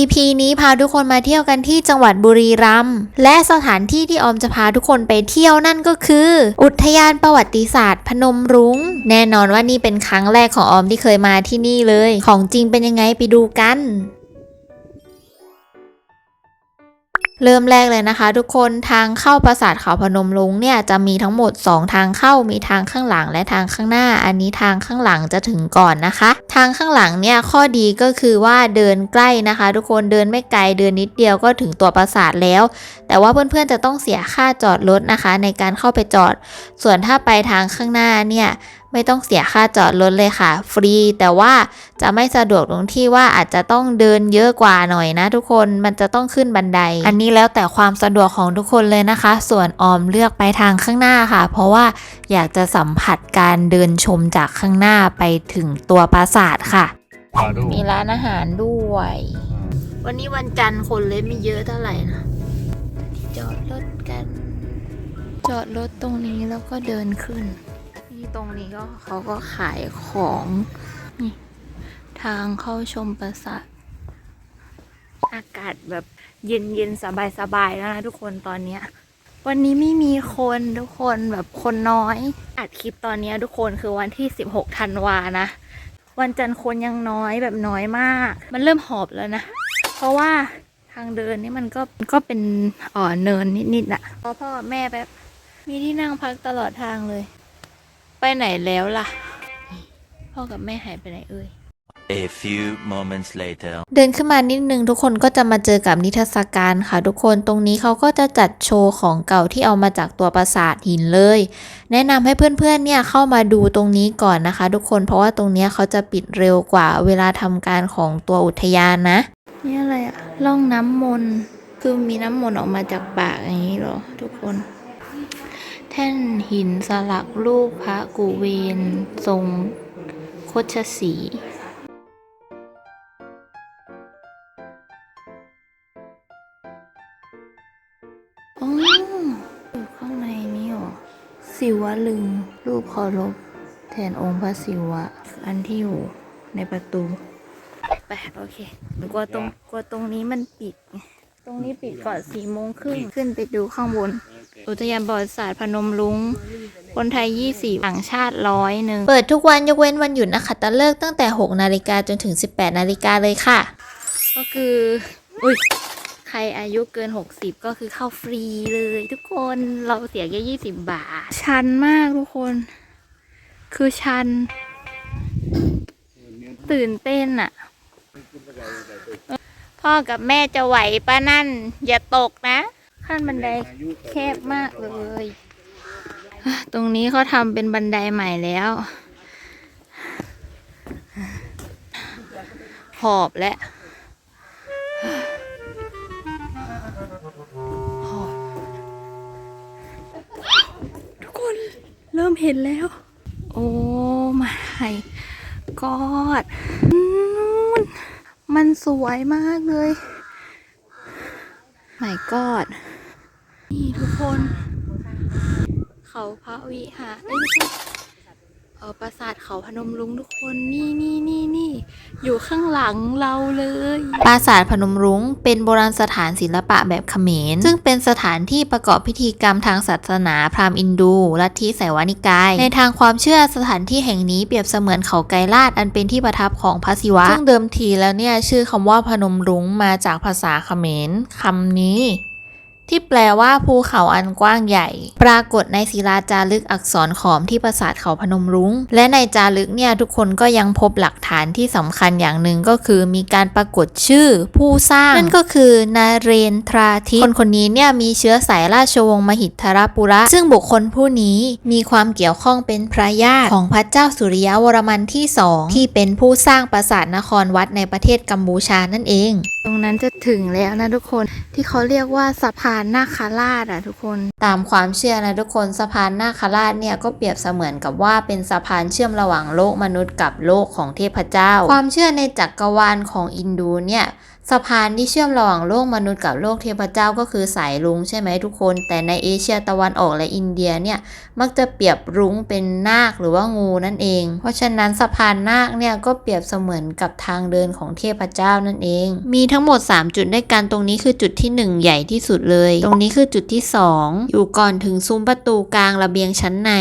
EP นี้พาทุกคนมาเที่ยวกันที่จังหวัดบุรีรัมย์และสถานที่ที่ออมจะพาทุกคนไปเที่ยวนั่นก็คือ อุทยานประวัติศาสตร์ พนมรุง้ง แน่นอนว่านี่เป็นครั้งแรกของออมที่เคยมาที่นี่เลย ของจริงเป็นยังไงไปดูกัน เริ่มแรกเลยนะคะ ทุกคนทางเข้าปราสาทเขาพนมรุ้งเนี่ยจะมีทั้งหมด 2 ทางเข้ามีทางข้างหลังและทางข้างหน้า อันนี้ทางข้างหลังจะถึงก่อนนะคะ ทางข้างหลังเนี่ยข้อดีก็คือว่าเดินใกล้นะคะ ทุกคนเดินไม่ไกลเดินนิดเดียวก็ถึงตัวปราสาทแล้ว แต่ว่าเพื่อนๆจะต้องเสียค่าจอดรถนะคะ ในการเข้าไปจอด ส่วนถ้าไปทางข้างหน้าเนี่ย ไม่ต้องเสียค่าจอดรถเลยค่ะ ฟรี แต่ว่าจะไม่สะดวกตรงที่ว่าอาจจะต้องเดินเยอะกว่าหน่อยนะ ทุกคนมันจะต้องขึ้นบันได อันนี้แล้วแต่ความสะดวกของทุกคนเลยนะคะ ส่วนออมเลือกไปทางข้างหน้าค่ะ เพราะว่าอยากจะสัมผัสการเดินชมจากข้างหน้าไปถึงตัวปราสาทค่ะมาดูมีร้านอาหารด้วย วันนี้วันจันทร์คนเลยไม่เยอะเท่าไหร่นะจอดรถกัน จอดรถตรงนี้แล้วก็เดินขึ้น นี่ตรงนี้ก็เขาก็ขายของนี่ทางเข้าชมปราสาทอากาศแบบเย็นเย็นสบายสบายแล้วนะทุกคนตอนเนี้ยวันนี้ไม่มีคนทุกคนแบบคนน้อย อัดคลิปตอนเนี้ยทุกคนคือวันที่ 16ธันวานะ วันจันทร์คนยังน้อยแบบน้อยมาก มันเริ่มหอบแล้วนะ เพราะว่าทางเดินนี่มันก็ก็เป็นอ่อเนินนิดๆอะพอพ่อแม่แบบมีที่นั่งพักตลอดทางเลย ไปไหนแล้วล่ะ พ่อกับแม่หายไปไหนเอ่ย A few moments later. เดินขึ้นมานิดนึงทุกคนก็จะมาเจอกับนิทรรศการค่ะทุกคนตรงนี้เขาก็จะจัดโชว์ของเก่าที่เอามาจากตัวปราสาทหินเลย แนะนำให้เพื่อนๆเนี่ยเข้ามาดูตรงนี้ก่อนนะคะ ทุกคนเพราะว่าตรงเนี้ยเขาจะปิดเร็วกว่าเวลาทำการของตัวอุทยานนะ นี่อะไรอะล่องน้ำมนต์คือมีน้ำมนต์ออกมาจากปากอย่างนี้เหรอ ทุกคน แท่นหินสลักรูปพระกุเวนทรงโคชสีอ๋ออยู่ข้างในนี้เหรอ ศิวลึง รูปเคารพแทนองค์พระศิวะ อันที่อยู่ในประตูไปโอเคหนูกลัวตรงกลัวตรงนี้มันปิดไงตรงนี้ปิดก่อนสี่โมงครึ่งขึ้นไปดูข้างบน อุทยานประวัติศาสตร์พนมรุง้งคนไทย 20ต่างชาติร้อยหนึ่ง เปิดทุกวันยกเว้นวันหยุดนะคะตะเลิกตั้งแต่ 6 นาฬิกาจนถึง 18 นาฬิกาเลยค่ะ ก็คือ อุ้ยใครอายุเกิน 60 ก็คือเข้าฟรีเลย ทุกคนเราเสียแค่20 บาท ชันมากทุกคน คือชัน ตื่นเต้นอะพ่อกับแม่จะไหวป้านั่น อย่าตกนะ ขั้นบันไดแคบมากเลยอะตรงนี้เขาทำเป็นบันไดใหม่แล้ว หอบและทุกคนเริ่มเห็นแล้ว โอ้ไม่กอดนู่นมันสวยมากเลยไม่กอด นี่ทุกคน เขาพระวิหารเอ้ยไม่ใช่เออปราสาทเขาพนมรุ้งทุกคนนี่นี่นี่นี่อยู่ข้างหลังเราเลย ปราสาทพนมรุ้งเป็นโบราณสถานศิลปะแบบเขมร ซึ่งเป็นสถานที่ประกอบพิธีกรรมทางศาสนาพราหมณ์อินดูลัทธิไสยวานิกาย ในทางความเชื่อสถานที่แห่งนี้เปรียบเสมือนเขาไกรลาดอันเป็นที่ประทับของพระศิวะ ซึ่งเดิมทีแล้วเนี่ยชื่อคำว่าพนมรุ้งมาจากภาษาเขมรคำนี้ ที่แปลว่าภูเขาอันกว้างใหญ่ ปรากฏในศิลาจารึกอักษรขอมที่ปราสาทเขาพนมรุง้ง และในจารึกเนี่ยทุกคนก็ยังพบหลักฐานที่สำคัญอย่างหนึ่งก็คือมีการปรากฏชื่อผู้สร้าง นั่นก็คือนาเรนทราทิคนคนนี้เนี่ยมีเชื้อสายราชวงศ์มหิทธรปุระ ซึ่งบุคคลผู้นี้มีความเกี่ยวข้องเป็นพระญาติของพระเจ้าสุริยวรมันที่สองที่เป็นผู้สร้างปราสาทนครวัดในประเทศกัมพูชานั่นเอง รงนั้นจะถึงแล้วนะทุกคนที่เขาเรียกว่าสะพานนาคาราชอะทุกคนตามความเชื่อนะทุกคนสะพานนาคาราชเนี่ยก็เปรียบเสมือนกับว่าเป็นสะพานเชื่อมระหว่างโลกมนุษย์กับโลกของเทพเจ้า ความเชื่อในจักรวาลของอินดูเนี่ย สะพานที่เชื่อมระหว่างโลกมนุษย์กับโลกเทพเจ้าก็คือสายรุ้งใช่ไหมทุกคน แต่ในเอเชียตะวันออกและอินเดียเนี่ยมักจะเปรียบรุ้งเป็นนาคหรือว่างูนั่นเอง เพราะฉะนั้นสะพานนาคเนี่ยก็เปรียบเสมือนกับทางเดินของเทพเจ้านั่นเอง มีทั้งหมด 3 จุดด้วยกันตรงนี้คือจุดที่ 1 ใหญ่ที่สุดเลย ตรงนี้คือจุดที่ 2 อยู่ก่อนถึงซุ้มประตูกลางระเบียงชั้นใน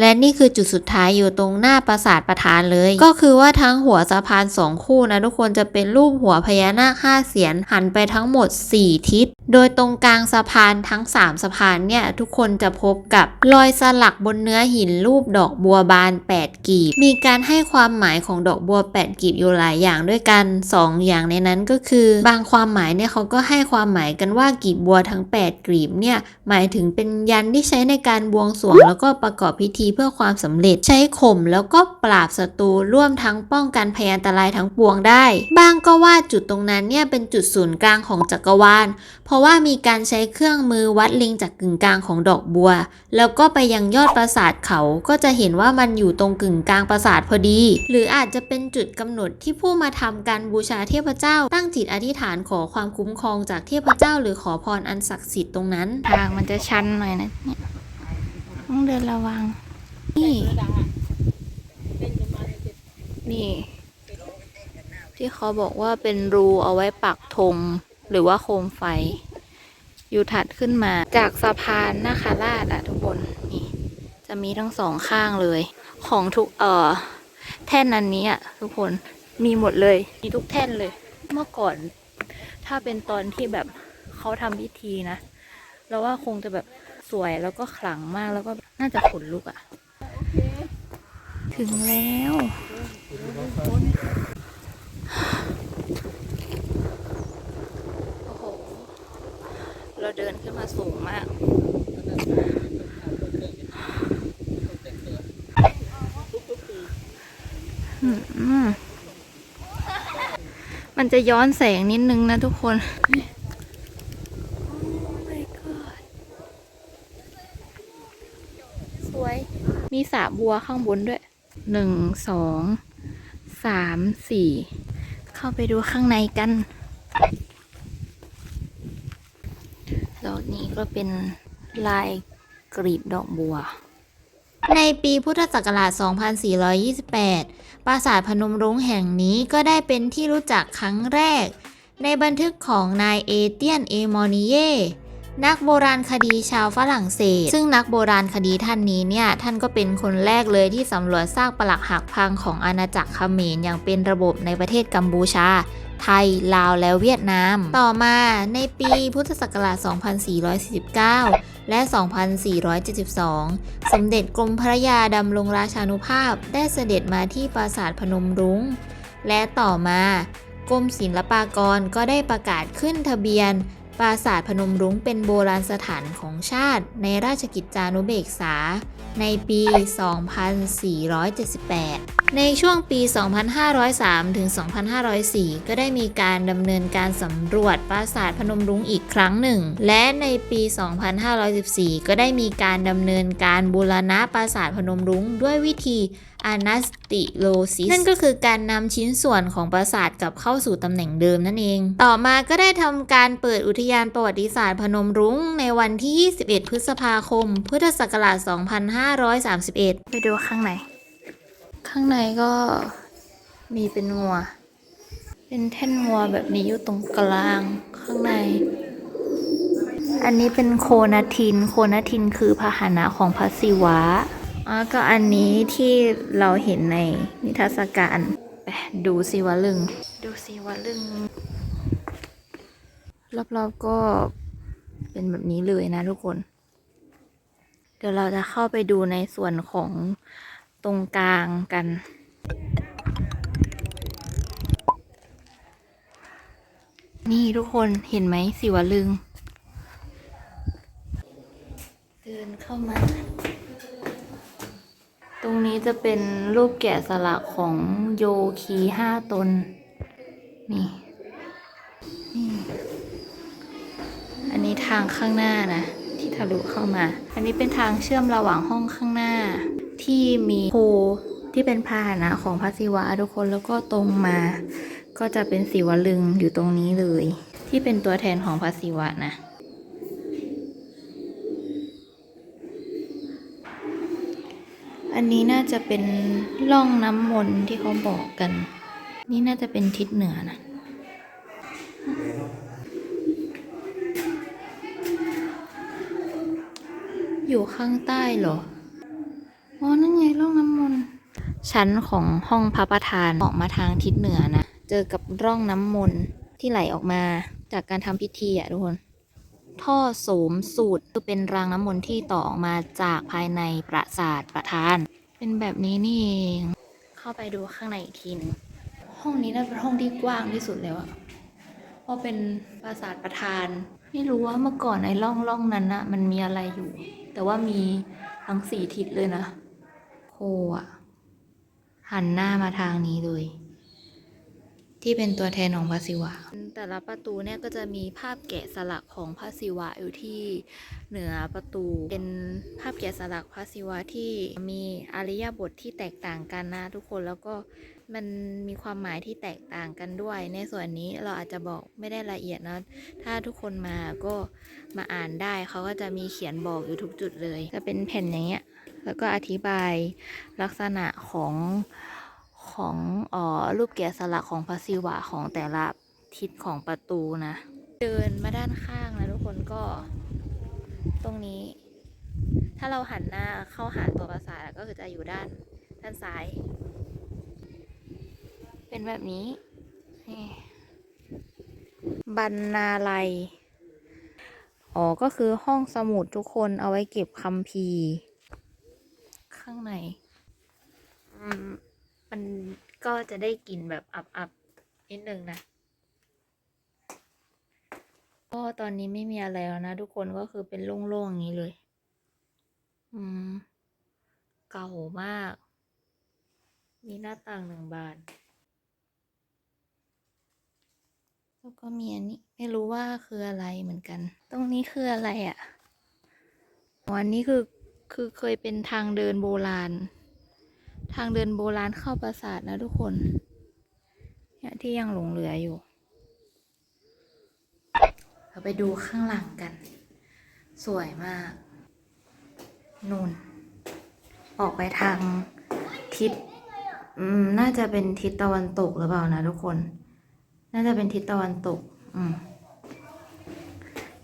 และนี่คือจุดสุดท้ายอยู่ตรงหน้าปราสาทประธานเลย ก็คือว่าทั้งหัวสะพานสองคู่นะทุกคนจะเป็นรูปหัวพญานาคห้าเสียนหันไปทั้งหมด 4 ทิศ โดยตรงกลางสะพานทั้ง 3 สะพานเนี่ย ทุกคนจะพบกับรอยสลักบนเนื้อหินรูปดอกบัวบาน 8 กีบ มีการให้ความหมายของดอกบัว 8 กีบอยู่หลายอย่างด้วยกัน 2 อย่างในนั้นก็คือ บางความหมายเนี่ยเขาก็ให้ความหมายกันว่ากีบบัวทั้ง 8กลีบเนี่ยหมายถึงเป็นยันที่ใช้ในการบวงสรวง แล้วก็ประกอบพิธีเพื่อความสำเร็จใช้ข่มแล้วก็ปราบศัตรูร่วมทั้งป้องกันพยันตรายทั้งปวงได้ บางก็ว่าจุดตรงนั้นเนี่ยเป็นจุดศูนย์กลางของจักรวาลเพราะว่ามีการใช้เครื่องมือวัดลิงจากกึ่งกลางของดอกบัว แล้วก็ไปยังยอดปราสาทเขาก็จะเห็นว่ามันอยู่ตรงกึ่งกลางปราสาทพอดี หรืออาจจะเป็นจุดกำหนดที่ผู้มาทำการบูชาเทพเจ้า ตั้งจิตอธิษฐานขอความคุ้มครองจากเทพเจ้า หรือขอพรอันศักดิ์สิทธิ์ตรงนั้น ทางมันจะชันหน่อยนะเนี่ยต้องเดินระวัง นี่ นี่ ที่เขาบอกว่าเป็นรูเอาไว้ปักธงหรือว่าโคมไฟ อยู่ถัดขึ้นมาจากสะพานนาคาราชอะทุกคนนี่จะมีทั้งสองข้างเลย ของทุกเอ่อแท่นอันนี้อะทุกคนมีหมดเลย มีทุกแท่นเลย เมื่อก่อน ถ้าเป็นตอนที่แบบเขาทำพิธีนะเราว่าคงจะแบบสวยแล้วก็ขลังมากแล้วก็น่าจะขนลุกอะ่ะถึงแล้ว โอ้โห เราเดินขึ้นมาสูงมากอืมมันจะย้อนแสงนิดนึงนะทุกคน my god สวย มีสระบัวข้างบนด้วย หนึ่ง สอง สาม สี่ เข้าไปดูข้างในกัน ดนี้ก็เป็นลายกรีบดอกบัว ในปีพุทธศักราช 2428 ปราสาทพนมรุ้งแห่งนี้ก็ได้เป็นที่รู้จักครั้งแรก ในบันทึกของนายเอเตียนเอมอนิเยนักโบราณคดีชาวฝรั่งเศส ซึ่งนักโบราณคดีท่านนี้เนี่ย ท่านก็เป็นคนแรกเลยที่สำรวจซากปรักหักพังของอาณาจักรเขมรอย่างเป็นระบบในประเทศกัมพูชา ไทย ลาว และเวียดนาม ต่อมาในปีพุทธศักราช 2449 และ 2472 สมเด็จกรมพระยาดำรงราชานุภาพได้เสด็จมาที่ปราสาทพนมรุง้ง และต่อมากรมศิลปากรก็ได้ประกาศขึ้นทะเบียน ปราสาทพนมรุ้งเป็นโบราณสถานของชาติ ในราชกิจจานุเบกษา ในปี 2478 ในช่วงปี 2503 ถึง 2504 ก็ได้มีการดำเนินการสำรวจปราสาทพนมรุ้งอีกครั้งหนึ่ง และในปี 2514 ก็ได้มีการดำเนินการบูรณะปราสาทพนมรุ้งด้วยวิธีอนาสติโลซิสนั่นก็คือการนำชิ้นส่วนของปราสาทกลับเข้าสู่ตำแหน่งเดิมนั่นเอง ต่อมาก็ได้ทำการเปิดอุทยานประวัติศาสตร์พนมรุ้งในวันที่ 21 พฤษภาคม พุทธศักราช 2531 ไปดูข้างใน ข้างในก็มีเป็นงัว เป็นแท่นงัวแบบนี้อยู่ตรงกลางข้างใน อันนี้เป็นโคนาทิน โคนาทินคือพาหนะของพระศิวะ อ๋อก็อันนี้ที่เราเห็นในนิทรรศการไปดูสิวลึง ดูสิวลึง รอบๆก็เป็นแบบนี้เลยนะทุกคน เดี๋ยวเราจะเข้าไปดูในส่วนของตรงกลางกันนี่ทุกคนเห็นไหมสิวลึง เดินเข้ามา ตรงนี้จะเป็นรูปแกะสลักของโยคีห้าตน นี่ นี่ อันนี้ทางข้างหน้านะ ที่ทะลุเข้ามา อันนี้เป็นทางเชื่อมระหว่างห้องข้างหน้า ที่มีโคที่เป็นพาหนะของพระศิวะทุกคนแล้วก็ตรงมา ก็จะเป็นศิวลึงอยู่ตรงนี้เลย ที่เป็นตัวแทนของพระศิวะนะ อันนี้น่าจะเป็นร่องน้ำมนที่เขาบอกกัน นี่น่าจะเป็นทิศเหนือนะอยู่ข้างใต้เหรอ อ๋อ นั่นไงร่องน้ำมนต์ชั้นของห้องพระประธานออกมาทางทิศเหนือนะ เจอกับร่องน้ำมนต์ที่ไหลออกมาจากการทำพิธีอะทุกคน ท่อโสมสูตรคือเป็นรางน้ำมนต์ที่ต่อออกมาจากภายในปราสาทประธาน เป็นแบบนี้นี่เองเข้าไปดูข้างในอีกทีหนึงห้องนี้น่าเป็นห้องที่กว้างที่สุดแล้วอะเพราะเป็นปราสาทประธาน ไม่รู้ว่าเมื่อก่อนในร่องร่องนั้นนะมันมีอะไรอยู่ แต่ว่ามีทั้งสี่ทิศเลยนะโคอะหันหน้ามาทางนี้เลย ที่เป็นตัวแทนของพระศิวะ แต่ละประตูเนี่ยก็จะมีภาพแกะสลักของพระศิวะอยู่ที่เหนือประตู เป็นภาพแกะสลักพระศิวะที่มีอริยบทที่แตกต่างกันนะทุกคนแล้วก็มันมีความหมายที่แตกต่างกันด้วย ในส่วนนี้เราอาจจะบอกไม่ได้ละเอียดนะ ถ้าทุกคนมาก็มาอ่านได้เขาก็จะมีเขียนบอกอยู่ทุกจุดเลย จะเป็นแผ่นอย่างเงี้ยแล้วก็อธิบายลักษณะของ ของออรูปแกะสลักของพระศิวะของแต่ละทิศของประตูนะ เดินมาด้านข้างนะทุกคนก็ตรงนี้ ถ้าเราหันหน้าเข้าหาตัวปราสาทก็คือจะอยู่ด้านด้านซ้าย เป็นแบบนี้ บรรณาลัย อ๋อ ก็คือห้องสมุดทุกคนเอาไว้เก็บคัมภีร์ ข้างในอืม มันก็จะได้กลิ่นแบบอับๆนิดนึงนะ ก็ตอนนี้ไม่มีอะไรแล้วนะทุกคนก็คือเป็นโล่งๆอย่างนี้เลย อืม เก่ามาก มีหน้าต่างหนึ่งบาน แล้วก็มีอันนี้ไม่รู้ว่าคืออะไรเหมือนกัน ตรงนี้คืออะไรอะ่ะอันนี้คือคือเคยเป็นทางเดินโบราณ ทางเดินโบราณเข้าปราสาทนะทุกคน เนี่ยที่ยังหลงเหลืออยู่ เราไปดูข้างหลังกัน สวยมากนูนออกไปทางทิศอืมน่าจะเป็นทิศตะวันตกหรือเปล่านะทุกคน น่าจะเป็นทิศตะวันตก อืม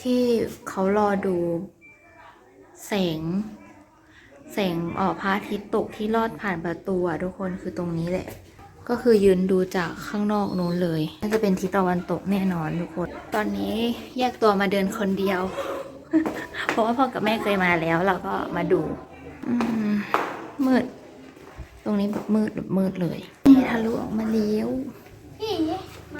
ที่เขารอดูแสง แสงออกพระอาทิตย์ตกที่ลอดผ่านประตูอะทุกคนคือตรงนี้แหละ ก็คือยืนดูจากข้างนอกนู้นเลยน่าจะเป็นทิศตะวันตกแน่นอนทุกคน ตอนนี้แยกตัวมาเดินคนเดียว เพราะว่าพ่อกับแม่เคยมาแล้ว เราก็มาดูมมืด ตรงนี้แบบมืดแบบมืดเลย นี่ทะลุออกมาเลี้ยว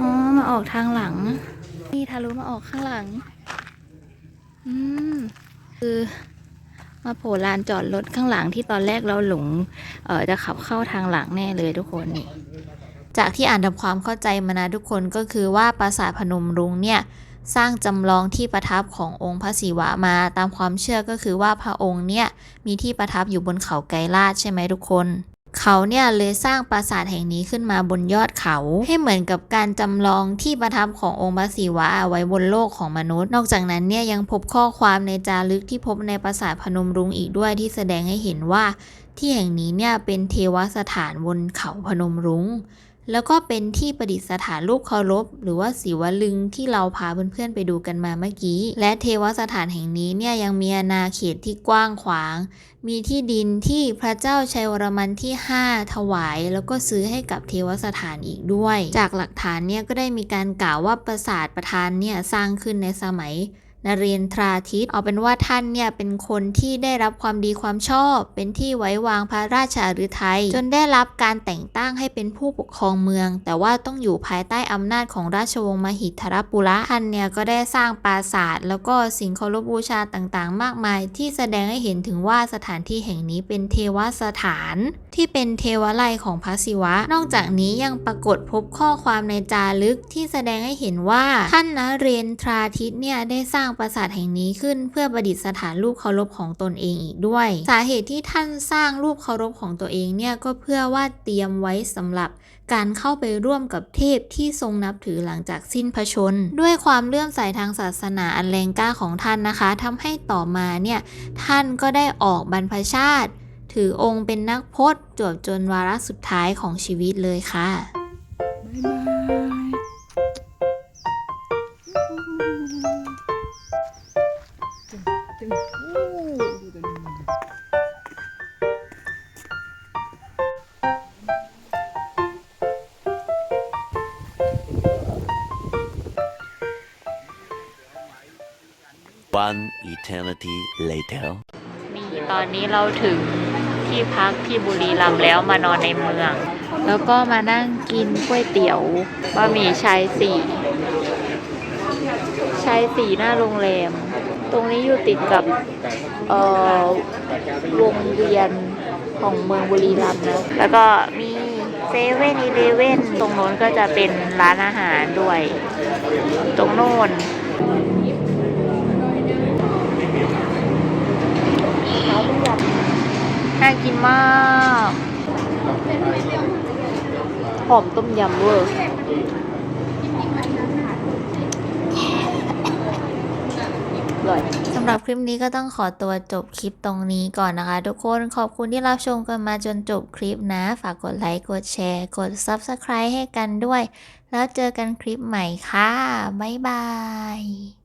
อ๋อมาออกทางหลัง นี่ทะลุมาออกข้างหลัง อืมคือ มาโผล่ลานจอดรถข้างหลังที่ตอนแรกเราหลงเอ่อจะขับเข้าทางหลังแน่เลยทุกคนนี่จากที่อ่านทำความเข้าใจมานะทุกคนก็คือว่าปราสาทพนมรุ้งเนี่ยสร้างจำลองที่ประทับขององค์พระศิวะมาตามความเชื่อก็คือว่าพระองค์เนี่ยมีที่ประทับอยู่บนเขาไกรลาดใช่ไหมทุกคน เขาเนี่ยเลยสร้างปราสาทแห่งนี้ขึ้นมาบนยอดเขาให้เหมือนกับการจำลองที่ประทับขององค์พระศิวะเอาไว้บนโลกของมนุษย์ นอกจากนั้นเนี่ยยังพบข้อความในจารึกที่พบในปราสาทพนมรุ้งอีกด้วยที่แสดงให้เห็นว่า ที่แห่งนี้เนี่ยเป็นเทวสถานบนเขาพนมรุง้ง แล้วก็เป็นที่ประดิษฐานรูปเคารพ หรือว่าศิวลึงที่เราพาเพื่อนๆไปดูกันมาเมื่อกี้ และเทวสถานแห่งนี้เนี่ยยังมีอาณาเขตที่กว้างขวาง มีที่ดินที่พระเจ้าชัยวรมันที่ 5 ถวาย แล้วก็ซื้อให้กับเทวสถานอีกด้วย จากหลักฐานเนี่ยก็ได้มีการกล่าวว่าปราสาทประธานเนี่ยสร้างขึ้นในสมัย นเรนทราทิต เอาเป็นว่าท่านเนี่ยเป็นคนที่ได้รับความดีความชอบ เป็นที่ไว้วางพระราชาฤทัยจนได้รับการแต่งตั้งให้เป็นผู้ปกครองเมือง แต่ว่าต้องอยู่ภายใต้อำนาจของราชวงศ์มหิทรปุระท่านเนี่ยก็ได้สร้างปราสาทแล้วก็สิ่งเคารพบูชาต่างๆ มากมาย ที่แสดงให้เห็นถึงว่าสถานที่แห่งนี้เป็นเทวสถาน ที่เป็นเทวไลของพระศิวะ นอกจากนี้ยังปรากฏพบข้อความในจารึกที่แสดงให้เห็นว่าท่านนเรนทราทิตเนี่ยได้สร้างปราสาทแห่งนี้ขึ้น เพื่อประดิษฐานรูปเคารพของตนเองอีกด้วย สาเหตุที่ท่านสร้างรูปเคารพของตัวเองเนี่ยก็เพื่อว่าเตรียมไว้สำหรับการเข้าไปร่วมกับเทพที่ทรงนับถือหลังจากสิ้นพระชน ด้วยความเลื่อมใสทางศาสนาอันแรงกล้าของท่านนะคะทำให้ต่อมาเนี่ยท่านก็ได้ออกบรรพชาติ ถือองค์เป็นนักพจน์จวบจนวาระสุดท้ายของชีวิตเลยค่ะ One eternity later. มีตอนนี้เราถึงที่พักที่บุรีรัมย์แล้วมานอนในเมือง แล้วก็มานั่งกินก๋วยเตี๋ยวบะหมี่ชายสี่ชายสี่หน้าโรงแรม ตรงนี้อยู่ติดกับเอ่อวงเวียนของเมืองบุรีรัมย์นะ แล้วก็มีเซเว่นอีเลเว่นตรงโน้นก็จะเป็นร้านอาหารด้วย ตรงโน้นน่ากินมากหอมต้มยำเวอร์ เลยสำหรับคลิปนี้ก็ต้องขอตัวจบคลิปตรงนี้ก่อนนะคะ ทุกคนขอบคุณที่รับชมกันมาจนจบคลิปนะ ฝากกดไลค์ กดแชร์ กด Subscribe ให้กันด้วย แล้วเจอกันคลิปใหม่ค่ะ บ๊ายบาย